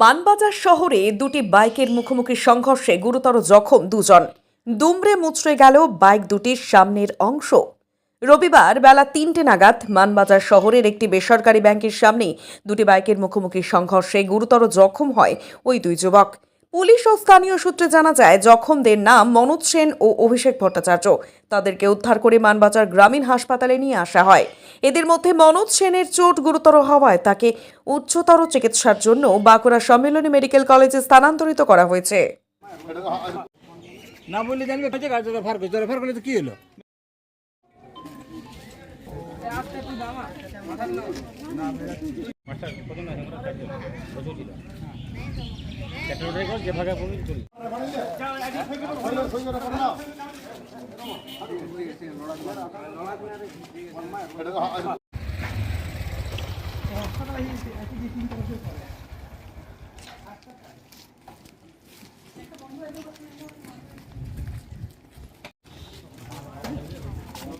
মানবাজার শহরে দুটি বাইকের মুখোমুখি সংঘর্ষে গুরুতর জখম দুজন। দুমড়ে মুচড়ে গেল বাইক দুটির সামনের অংশ। রবিবার বেলা তিনটে নাগাদ মানবাজার শহরের একটি বেসরকারি ব্যাংকের সামনে দুটি বাইকের মুখোমুখি সংঘর্ষে গুরুতর জখম হয় ওই দুই যুবক। পুলিশ ও স্থানীয় সূত্রে জানা যায়, জখমদের নাম মনোজ সেন ও অভিষেক ভট্টাচার্য। তাদেরকে উদ্ধার করে মানবাজার গ্রামীণ হাসপাতালে নিয়ে আসা হয়। এদের মধ্যে মনোজ সেনের চোট গুরুতর হওয়ায় তাকে উচ্চতর চিকিৎসার জন্য বাঁকুড়া সম্মেলনী মেডিকেল কলেজে স্থানান্তরিত করা হয়েছে। না বললে জানবে কি হলো? যে ভাগা ভূমি চলি একটা বন্ধু